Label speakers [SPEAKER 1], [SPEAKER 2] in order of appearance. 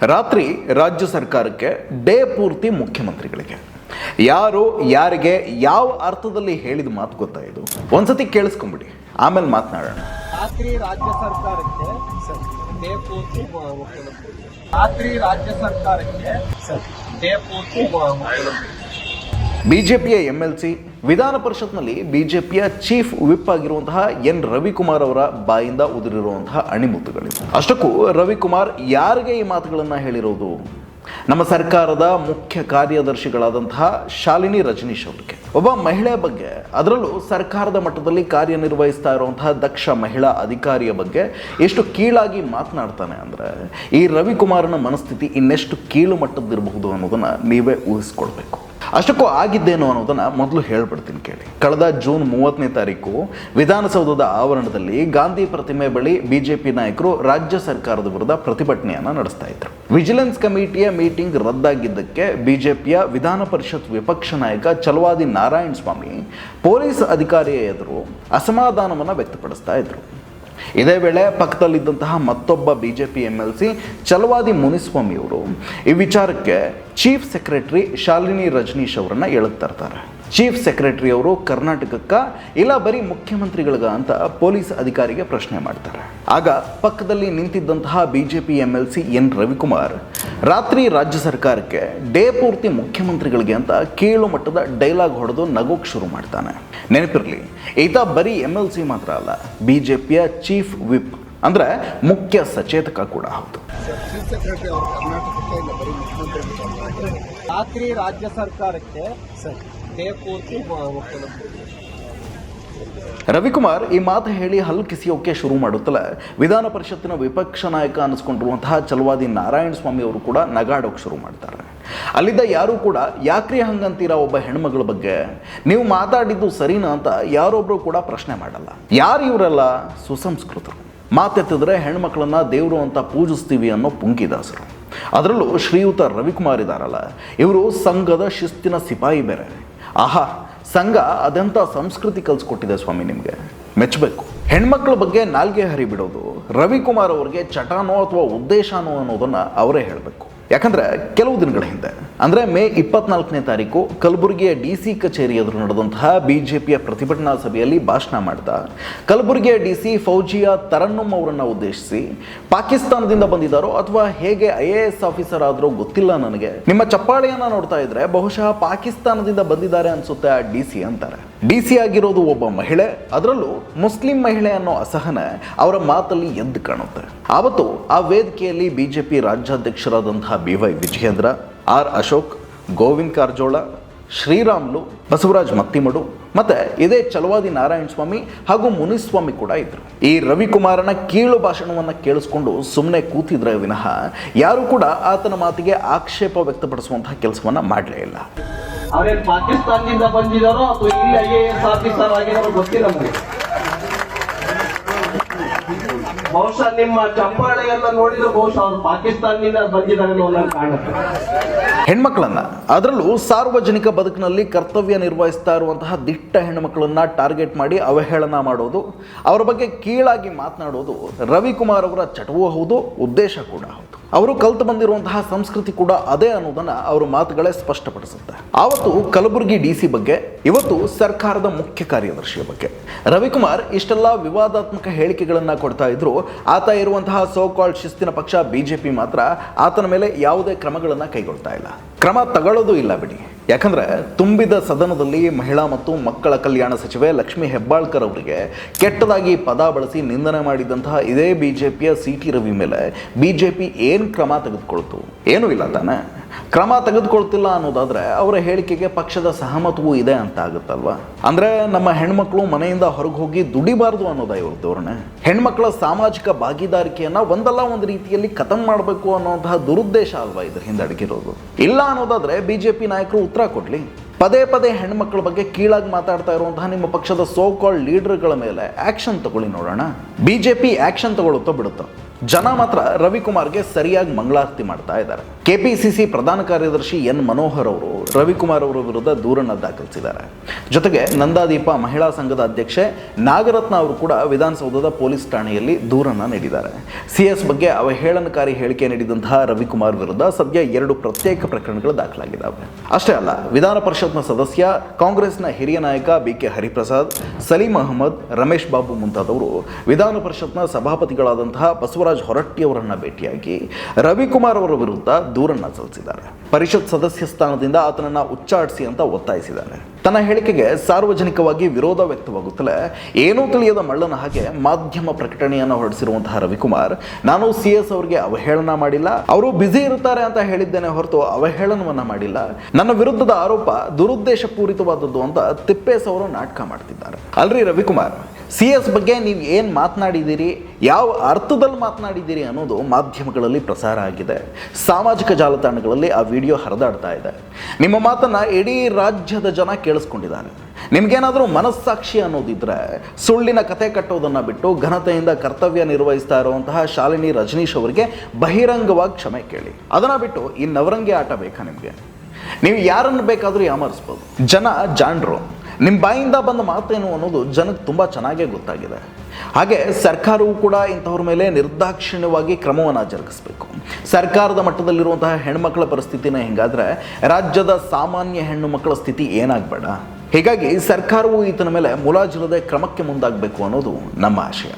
[SPEAKER 1] ರಾತ್ರಿ ರಾಜ್ಯ ಸರ್ಕಾರಕ್ಕೆ ಡೇ ಪೂರ್ತಿ ಮುಖ್ಯಮಂತ್ರಿಗಳಿಗೆ. ಯಾರು ಯಾರಿಗೆ ಯಾವ ಅರ್ಥದಲ್ಲಿ ಹೇಳಿದ ಮಾತು ಗೊತ್ತಾ ಇದು? ಒಂದ್ಸತಿ ಕೇಳಿಸ್ಕೊಂಬಿಡಿ ಆಮೇಲೆ ಮಾತನಾಡೋಣ.
[SPEAKER 2] ರಾತ್ರಿ ರಾಜ್ಯ ಸರ್ಕಾರಕ್ಕೆ ಡೇ ಪೂರ್ತಿ ರಾತ್ರಿ ರಾಜ್ಯ ಸರ್ಕಾರಕ್ಕೆ ಡೇ ಪೂರ್ತಿ
[SPEAKER 1] ಬಿಜೆಪಿಯ ಎಂ ಎಲ್ ಸಿ ವಿಧಾನ ಪರಿಷತ್ನಲ್ಲಿ ಬಿಜೆಪಿಯ ಚೀಫ್ ವಿಪ್ ಆಗಿರುವಂತಹ ಎನ್. ರವಿಕುಮಾರ್ ಅವರ ಬಾಯಿಂದ ಉದುರಿರುವಂತಹ ಅಣಿಮುತ್ತುಗಳಿವೆ. ಅಷ್ಟಕ್ಕೂ ರವಿಕುಮಾರ್ ಯಾರಿಗೆ ಈ ಮಾತುಗಳನ್ನು ಹೇಳಿರೋದು? ನಮ್ಮ ಸರ್ಕಾರದ ಮುಖ್ಯ ಕಾರ್ಯದರ್ಶಿಗಳಾದಂತಹ ಶಾಲಿನಿ ರಜನೀಶ್ ಅವರಿಗೆ. ಒಬ್ಬ ಮಹಿಳೆ ಬಗ್ಗೆ, ಅದರಲ್ಲೂ ಸರ್ಕಾರದ ಮಟ್ಟದಲ್ಲಿ ಕಾರ್ಯನಿರ್ವಹಿಸ್ತಾ ಇರುವಂತಹ ದಕ್ಷ ಮಹಿಳಾ ಅಧಿಕಾರಿಯ ಬಗ್ಗೆ ಎಷ್ಟು ಕೀಳಾಗಿ ಮಾತನಾಡ್ತಾನೆ ಅಂದರೆ, ಈ ರವಿಕುಮಾರನ ಮನಸ್ಥಿತಿ ಇನ್ನೆಷ್ಟು ಕೀಳು ಮಟ್ಟದ್ದಿರಬಹುದು ಅನ್ನೋದನ್ನು ನೀವೇ ಊಹಿಸ್ಕೊಳ್ಬೇಕು. ಅಷ್ಟಕ್ಕೂ ಆಗಿದ್ದೇನು ಅನ್ನೋದನ್ನು ಮೊದಲು ಹೇಳ್ಬಿಡ್ತೀನಿ ಕೇಳಿ. ಕಳೆದ ಜೂನ್ ಮೂವತ್ತನೇ ತಾರೀಕು ವಿಧಾನಸೌಧದ ಆವರಣದಲ್ಲಿ ಗಾಂಧಿ ಪ್ರತಿಮೆ ಬಳಿ ಬಿಜೆಪಿ ನಾಯಕರು ರಾಜ್ಯ ಸರ್ಕಾರದ ವಿರುದ್ಧ ಪ್ರತಿಭಟನೆಯನ್ನ ನಡೆಸ್ತಾ ಇದ್ರು. ವಿಜಿಲೆನ್ಸ್ ಕಮಿಟಿಯ ಮೀಟಿಂಗ್ ರದ್ದಾಗಿದ್ದಕ್ಕೆ ಬಿಜೆಪಿಯ ವಿಧಾನ ಪರಿಷತ್ ವಿಪಕ್ಷ ನಾಯಕ ಚಲವಾದಿ ನಾರಾಯಣ ಸ್ವಾಮಿ ಪೊಲೀಸ್ ಅಧಿಕಾರಿಯ ಎದುರು ಅಸಮಾಧಾನವನ್ನು ವ್ಯಕ್ತಪಡಿಸ್ತಾ ಇದ್ರು. ಇದೇ ವೇಳೆ ಪಕ್ಕದಲ್ಲಿದ್ದಂತಹ ಮತ್ತೊಬ್ಬ B J P M L C Chalavadi Muniswamy ಅವರು ಈ ವಿಚಾರಕ್ಕೆ ಚೀಫ್ ಸೆಕ್ರೆಟರಿ ಶಾಲಿನಿ ರಜನೀಶ್ ಅವರನ್ನು ಎಳೆದು ತರ್ತಾರೆ. ಚೀಫ್ ಸೆಕ್ರೆಟರಿ ಅವರು ಕರ್ನಾಟಕಕ್ಕ ಇಲ್ಲ ಬರೀ ಮುಖ್ಯಮಂತ್ರಿಗಳಿಗ ಅಂತ ಪೊಲೀಸ್ ಅಧಿಕಾರಿಗೆ ಪ್ರಶ್ನೆ ಮಾಡ್ತಾರೆ. ಆಗ ಪಕ್ಕದಲ್ಲಿ ನಿಂತಿದ್ದಂತಹ B J P M L C N Ravikumar ರಾತ್ರಿ ರಾಜ್ಯ ಸರ್ಕಾರಕ್ಕೆ ಡೇ ಪೂರ್ತಿ ಮುಖ್ಯಮಂತ್ರಿಗಳಿಗೆ ಅಂತ ಕೀಳು ಮಟ್ಟದ ಡೈಲಾಗ್ ಹೊಡೆದು ನಗೋಕ್ ಶುರು ಮಾಡ್ತಾನೆ. ನೆನಪಿರಲಿ ಈತ ಬರೀ ಎಂ ಎಲ್ ಸಿ ಮಾತ್ರ ಅಲ್ಲ ಬಿ ಜೆ ಪಿಯ ಚೀಫ್ ವಿಪ್ ಅಂದ್ರೆ ಮುಖ್ಯ ಸಚೇತಕ ಕೂಡ ಹೌದು.
[SPEAKER 2] ಚೀಫ್ ಸೆಕ್ರೆಟರಿ ಅವರು ಕರ್ನಾಟಕಕ್ಕೆ ಇಲ್ಲ ಬರೀ ಮುಖ್ಯಮಂತ್ರಿ ರಾತ್ರಿ ರಾಜ್ಯ ಸರ್ಕಾರಕ್ಕೆ
[SPEAKER 1] ರವಿಕುಮಾರ್ ಈ ಮಾತು ಹೇಳಿ ಹಲ್ಲು ಕಿಸಿಯೋಕೆ ಶುರು ಮಾಡುತ್ತಲೇ ವಿಧಾನ ಪರಿಷತ್ತಿನ ವಿಪಕ್ಷ ನಾಯಕ ಅನಿಸ್ಕೊಂಡಿರುವಂತಹ ಚಲವಾದಿ ನಾರಾಯಣ ಸ್ವಾಮಿ ಅವರು ಕೂಡ ನಗಾಡೋಕೆ ಶುರು ಮಾಡ್ತಾರೆ. ಅಲ್ಲಿದ್ದ ಯಾರೂ ಕೂಡ, ಯಾಕ್ರಿ ಹಂಗಂತೀರಾ ಒಬ್ಬ ಹೆಣ್ಮಗಳ ಬಗ್ಗೆ? ನೀವು ಮಾತಾಡಿದ್ದು ಸರಿನಾ? ಅಂತ ಯಾರೊಬ್ಬರು ಕೂಡ ಪ್ರಶ್ನೆ ಮಾಡಲ್ಲ. ಯಾರು ಇವರೆಲ್ಲ? ಸುಸಂಸ್ಕೃತರು. ಮಾತೆತ್ತಿದ್ರೆ ಹೆಣ್ಮಕ್ಳನ್ನ ದೇವರು ಅಂತ ಪೂಜಿಸ್ತೀವಿ ಅನ್ನೋ ಪುಂಕಿದಾಸರು ಅದರಲ್ಲೂ ಶ್ರೀಯುತ ರವಿಕುಮಾರ್ ಇದ್ದಾರಲ್ಲ ಇವರು ಸಂಘದ ಶಿಸ್ತಿನ ಸಿಪಾಯಿ ಬೇರೆ. ಆಹಾ, ಸಂಘ ಅದೆಂಥ ಸಂಸ್ಕೃತಿ ಕಲಿಸ್ಕೊಟ್ಟಿದೆ ಸ್ವಾಮಿ ನಿಮಗೆ. ಮೆಚ್ಚಬೇಕು ಹೆಣ್ಮಕ್ಳ ಬಗ್ಗೆ ನಾಲ್ಗೆ ಹರಿಬಿಡೋದು. ರವಿಕುಮಾರ್ ಅವ್ರಿಗೆ ಚಟಾನೋ ಅಥವಾ ಉದ್ದೇಶನೋ ಅನ್ನೋದನ್ನು ಅವರೇ ಹೇಳಬೇಕು. ಯಾಕಂದ್ರೆ ಕೆಲವು ದಿನಗಳ ಹಿಂದೆ, ಅಂದ್ರೆ ಮೇ ಇಪ್ಪತ್ನಾಲ್ಕನೇ ತಾರೀಕು ಕಲಬುರಗಿಯ ಡಿ ಸಿ ಕಚೇರಿ ಎದುರು ನಡೆದಂತಹ ಬಿಜೆಪಿಯ ಪ್ರತಿಭಟನಾ ಸಭೆಯಲ್ಲಿ ಭಾಷಣ ಮಾಡ್ತಾ, ಕಲಬುರಗಿಯ ಡಿ ಸಿ ಫೌಜಿಯ ತರನ್ನುಮ್ ಅವರನ್ನು ಉದ್ದೇಶಿಸಿ ಪಾಕಿಸ್ತಾನದಿಂದ ಬಂದಿದ್ದಾರೋ ಅಥವಾ ಹೇಗೆ ಐ ಎ ಎಸ್ ಆಫೀಸರ್ ಆದರೂ ಗೊತ್ತಿಲ್ಲ ನನಗೆ. ನಿಮ್ಮ ಚಪ್ಪಾಳೆಯನ್ನು ನೋಡ್ತಾ ಇದ್ರೆ ಬಹುಶಃ ಪಾಕಿಸ್ತಾನದಿಂದ ಬಂದಿದ್ದಾರೆ ಅನ್ಸುತ್ತೆ ಆ ಡಿ ಸಿ ಅಂತಾರೆ. ಡಿ ಸಿ ಆಗಿರೋದು ಒಬ್ಬ ಮಹಿಳೆ, ಅದರಲ್ಲೂ ಮುಸ್ಲಿಂ ಮಹಿಳೆ ಅನ್ನೋ ಅಸಹನ ಅವರ ಮಾತಲ್ಲಿ ಎದ್ದು ಕಾಣುತ್ತೆ. ಆವತ್ತು ಆ ವೇದಿಕೆಯಲ್ಲಿ BJP ರಾಜ್ಯಾಧ್ಯಕ್ಷರಾದಂತಹ B Y Vijayendra, R Ashok, Govind Karjol, Sriramulu, Basavaraj Mattimadu, ಮತ್ತೆ ಇದೇ ಚಲವಾದಿ ನಾರಾಯಣ ಸ್ವಾಮಿ ಹಾಗೂ ಮುನಿಸ್ವಾಮಿ ಕೂಡ ಇದ್ರು. ಈ ರವಿಕುಮಾರನ ಕೀಳು ಭಾಷಣವನ್ನು ಕೇಳಿಸ್ಕೊಂಡು ಸುಮ್ಮನೆ ಕೂತಿದ್ರೆ ವಿನಃ ಯಾರು ಕೂಡ ಆತನ ಮಾತಿಗೆ ಆಕ್ಷೇಪ ವ್ಯಕ್ತಪಡಿಸುವಂತಹ ಕೆಲಸವನ್ನ ಮಾಡಲೇ ಇಲ್ಲ.
[SPEAKER 2] ಅವ್ರೇನ್ ಪಾಕಿಸ್ತಾನದಿಂದ ಬಂದಿದಾರೋ ಅಥವಾ ಇಲ್ಲಿ ಐ ಎ ಎಸ್ ಆಫೀಸರ್ ಆಗಿದಾರೋ ಗೊತ್ತಿಲ್ಲ ನಮಗೆ. ಬಹುಶಃ ನಿಮ್ಮ ಚಂಪಾಳೆಯನ್ನ ನೋಡಿದ್ರೆ ಬಹುಶಃ ಅವ್ರು ಪಾಕಿಸ್ತಾನದಿಂದ ನಂಗೆ ಕಾಣುತ್ತೆ
[SPEAKER 1] ಹೆಣ್ಮಕ್ಳನ್ನ, ಅದರಲ್ಲೂ ಸಾರ್ವಜನಿಕ ಬದುಕಿನಲ್ಲಿ ಕರ್ತವ್ಯ ನಿರ್ವಹಿಸ್ತಾ ಇರುವಂತಹ ದಿಟ್ಟ ಹೆಣ್ಮಕ್ಳನ್ನ ಟಾರ್ಗೆಟ್ ಮಾಡಿ ಅವಹೇಳನ ಮಾಡೋದು, ಅವರ ಬಗ್ಗೆ ಕೀಳಾಗಿ ಮಾತನಾಡೋದು ರವಿಕುಮಾರ್ ಅವರ ಚಟವೂ ಹೌದು, ಉದ್ದೇಶ ಕೂಡ ಹೌದು. ಅವರು ಕಲ್ತು ಬಂದಿರುವಂತಹ ಸಂಸ್ಕೃತಿ ಕೂಡ ಅದೇ ಅನ್ನೋದನ್ನ ಅವರ ಮಾತುಗಳೇ ಸ್ಪಷ್ಟಪಡಿಸುತ್ತೆ. ಆವತ್ತು ಕಲಬುರಗಿ ಡಿ ಸಿ ಬಗ್ಗೆ, ಇವತ್ತು ಸರ್ಕಾರದ ಮುಖ್ಯ ಕಾರ್ಯದರ್ಶಿಯ ಬಗ್ಗೆ. ರವಿಕುಮಾರ್ ಇಷ್ಟೆಲ್ಲ ವಿವಾದಾತ್ಮಕ ಹೇಳಿಕೆಗಳನ್ನ ಕೊಡ್ತಾ ಇದ್ರು. ಆತ ಇರುವಂತಹ ಸೋ ಕಾಲ್ಡ್ ಶಿಸ್ತಿನ ಪಕ್ಷ ಬಿಜೆಪಿ ಮಾತ್ರ ಆತನ ಮೇಲೆ ಯಾವುದೇ ಕ್ರಮಗಳನ್ನ ಕೈಗೊಳ್ತಾ ಇಲ್ಲ. ಕ್ರಮ ತಗೊಳ್ಳೋದು ಇಲ್ಲ ಬಿಡಿ. ಯಾಕಂದ್ರೆ ತುಂಬಿದ ಸದನದಲ್ಲಿ ಮಹಿಳಾ ಮತ್ತು ಮಕ್ಕಳ ಕಲ್ಯಾಣ ಸಚಿವೆ ಲಕ್ಷ್ಮಿ ಹೆಬ್ಬಾಳ್ಕರ್ ಅವರಿಗೆ ಕೆಟ್ಟದಾಗಿ ಪದ ಬಳಸಿ ನಿಂದನೆ ಮಾಡಿದಂತಹ ಇದೇ ಬಿಜೆಪಿಯ ಸಿ ಟಿ ರವಿ ಮೇಲೆ ಬಿಜೆಪಿ ಏನು ಕ್ರಮ ತೆಗೆದುಕೊಳ್ತು? ಏನೂ ಇಲ್ಲ ತಾನೆ. ಕ್ರಮ ತೆಗೆದುಕೊಳ್ತಿಲ್ಲ ಅನ್ನೋದಾದರೆ ಅವರ ಹೇಳಿಕೆಗೆ ಪಕ್ಷದ ಸಹಮತವೂ ಇದೆ ಅಂತ ಆಗುತ್ತಲ್ವಾ ಅಂದರೆ ನಮ್ಮ ಹೆಣ್ಮಕ್ಳು ಮನೆಯಿಂದ ಹೊರಗೆ ಹೋಗಿ ದುಡಿಬಾರ್ದು ಅನ್ನೋದ ಇವ್ರ ಧೋರಣೆ. ಹೆಣ್ಮಕ್ಳ ಸಾಮಾಜಿಕ ಭಾಗಿದಾರಿಕೆಯನ್ನು ಒಂದಲ್ಲ ಒಂದು ರೀತಿಯಲ್ಲಿ ಖತಮ್ ಮಾಡಬೇಕು ಅನ್ನೋಂತಹ ದುರುದ್ದೇಶ ಅಲ್ವಾ ಇದ್ರ ಹಿಂದೆ ಅಡಗಿರೋದು? ಇಲ್ಲ ಅನ್ನೋದಾದ್ರೆ ಬಿಜೆಪಿ ನಾಯಕರು ಉತ್ತರ ಕೊಡಲಿ. ಪದೇ ಪದೇ ಹೆಣ್ಮಕ್ಳ ಬಗ್ಗೆ ಕೀಳಾಗಿ ಮಾತಾಡ್ತಾ ಇರುವಂತಹ ನಿಮ್ಮ ಪಕ್ಷದ ಸೋ ಲೀಡರ್ಗಳ ಮೇಲೆ ಆಕ್ಷನ್ ತಗೊಳ್ಳಿ ನೋಡೋಣ. ಬಿಜೆಪಿ ಆಕ್ಷನ್ ತಗೊಳ್ಳುತ್ತೋ ಬಿಡುತ್ತೋ? ಜನ ಮಾತ್ರ ರವಿಕುಮಾರ್ಗೆ ಸರಿಯಾಗಿ ಮಂಗಳಾರತಿ ಮಾಡ್ತಾ ಇದ್ದಾರೆ. ಕೆಪಿಸಿಸಿ ಪ್ರಧಾನ ಕಾರ್ಯದರ್ಶಿ ಎನ್ ಮನೋಹರ್ ಅವರು ರವಿಕುಮಾರ್ ಅವರ ವಿರುದ್ಧ ದೂರನ್ನು ದಾಖಲಿಸಿದ್ದಾರೆ. ಜೊತೆಗೆ ನಂದಾದೀಪ ಮಹಿಳಾ ಸಂಘದ ಅಧ್ಯಕ್ಷೆ ನಾಗರತ್ನ ಅವರು ಕೂಡ ವಿಧಾನಸೌಧದ ಪೊಲೀಸ್ ಠಾಣೆಯಲ್ಲಿ ದೂರನ್ನ ನೀಡಿದ್ದಾರೆ. ಸಿಎಸ್ ಬಗ್ಗೆ ಅವಹೇಳನಕಾರಿ ಹೇಳಿಕೆ ನೀಡಿದಂತಹ ರವಿಕುಮಾರ್ ವಿರುದ್ಧ ಸದ್ಯ ಎರಡು ಪ್ರತ್ಯೇಕ ಪ್ರಕರಣಗಳು ದಾಖಲಾಗಿದ್ದಾವೆ. ಅಷ್ಟೇ ಅಲ್ಲ, ವಿಧಾನ ಪರಿಷತ್ನ ಸದಸ್ಯ, ಕಾಂಗ್ರೆಸ್ನ ಹಿರಿಯ ನಾಯಕ ಬಿ ಕೆ ಹರಿಪ್ರಸಾದ್, ಸಲೀಂ ಅಹಮದ್, ರಮೇಶ್ ಬಾಬು ಮುಂತಾದವರು ವಿಧಾನ ಪರಿಷತ್ನ ಸಭಾಪತಿಗಳಾದಂತಹ ಬಸವರಾಜ ಹೊರಟ್ಟಿಯವರನ್ನ ಭೇಟಿಯಾಗಿ ರವಿಕುಮಾರ್ ಅವರ ವಿರುದ್ಧ ದೂರನ್ನ ಸಲ್ಲಿಸಿದ್ದಾರೆ. ಪರಿಷತ್ ಸದಸ್ಯ ಸ್ಥಾನದಿಂದ ಆತನನ್ನ ಉಚ್ಚಾಟಿಸಿ ಅಂತ ಒತ್ತಾಯಿಸಿದ್ದಾರೆ. ತನ್ನ ಹೇಳಿಕೆಗೆ ಸಾರ್ವಜನಿಕವಾಗಿ ವಿರೋಧ ವ್ಯಕ್ತವಾಗುತ್ತಲೇ ಏನೂ ತಿಳಿಯದ ಮಳ್ಳನ ಹಾಗೆ ಮಾಧ್ಯಮ ಪ್ರಕಟಣೆಯನ್ನು ಹೊರಡಿಸಿರುವಂತಹ ರವಿಕುಮಾರ್, ನಾನು ಸಿ ಎಸ್ ಅವರಿಗೆ ಅವಹೇಳನ ಮಾಡಿಲ್ಲ, ಅವರು ಬ್ಯುಸಿ ಇರುತ್ತಾರೆ ಅಂತ ಹೇಳಿದ್ದೇನೆ ಹೊರತು ಅವಹೇಳನವನ್ನ ಮಾಡಿಲ್ಲ. ನನ್ನ ವಿರುದ್ಧದ ಆರೋಪ ದುರುದ್ದೇಶ ಪೂರಿತವಾದದ್ದು ಅಂತ ತಿಪ್ಪೇಸ್ ಅವರು ನಾಟಕ ಮಾಡ್ತಿದ್ದಾರೆ. ಅಲ್ರಿ ರವಿಕುಮಾರ್? ಸಿ ಎಸ್ ಬಗ್ಗೆ ನೀವು ಏನು ಮಾತನಾಡಿದ್ದೀರಿ ಯಾವ ಅರ್ಥದಲ್ಲಿ ಮಾತನಾಡಿದ್ದೀರಿ ಅನ್ನೋದು ಮಾಧ್ಯಮಗಳಲ್ಲಿ ಪ್ರಸಾರ ಆಗಿದೆ. ಸಾಮಾಜಿಕ ಜಾಲತಾಣಗಳಲ್ಲಿ ಆ ವಿಡಿಯೋ ಹರಿದಾಡ್ತಾ ಇದೆ. ನಿಮ್ಮ ಮಾತನ್ನು ಇಡೀ ರಾಜ್ಯದ ಜನ ಕೇಳಿಸ್ಕೊಂಡಿದ್ದಾರೆ. ನಿಮಗೇನಾದರೂ ಮನಸ್ಸಾಕ್ಷಿ ಅನ್ನೋದಿದ್ದರೆ ಸುಳ್ಳಿನ ಕತೆ ಕಟ್ಟೋದನ್ನು ಬಿಟ್ಟು ಘನತೆಯಿಂದ ಕರ್ತವ್ಯ ನಿರ್ವಹಿಸ್ತಾ ಇರುವಂತಹ ಶಾಲಿನಿ ರಜನೀಶ್ ಅವರಿಗೆ ಬಹಿರಂಗವಾಗಿ ಕ್ಷಮೆ ಕೇಳಿ. ಅದನ್ನು ಬಿಟ್ಟು ಈ ನವರಂಗಿ ಆಟ ಬೇಕಾ ನಿಮಗೆ? ನೀವು ಯಾರನ್ನು ಬೇಕಾದರೂ ಯಾಮರಿಸ್ಬೋದು. ಜನ ಜಾಣರು ನಿಮ್ಮ ಬಾಯಿಂದ ಬಂದ ಮಾತೇನು ಅನ್ನೋದು ಜನಕ್ಕೆ ತುಂಬ ಚೆನ್ನಾಗೇ ಗೊತ್ತಾಗಿದೆ. ಹಾಗೆ ಸರ್ಕಾರವು ಕೂಡ ಇಂಥವ್ರ ಮೇಲೆ ನಿರ್ದಾಕ್ಷಿಣ್ಯವಾಗಿ ಕ್ರಮವನ್ನು ಜರುಗಿಸಬೇಕು. ಸರ್ಕಾರದ ಮಟ್ಟದಲ್ಲಿರುವಂತಹ ಹೆಣ್ಮಕ್ಳ ಪರಿಸ್ಥಿತಿನ ಹಿಂಗಾದ್ರೆ ರಾಜ್ಯದ ಸಾಮಾನ್ಯ ಹೆಣ್ಣು ಮಕ್ಕಳ ಸ್ಥಿತಿ ಏನಾಗಬೇಡ? ಹೀಗಾಗಿ ಸರ್ಕಾರವು ಈತನ ಮೇಲೆ ಮುಲಾಜಿಲ್ಲದೆ ಕ್ರಮಕ್ಕೆ ಮುಂದಾಗಬೇಕು ಅನ್ನೋದು ನಮ್ಮ ಆಶಯ.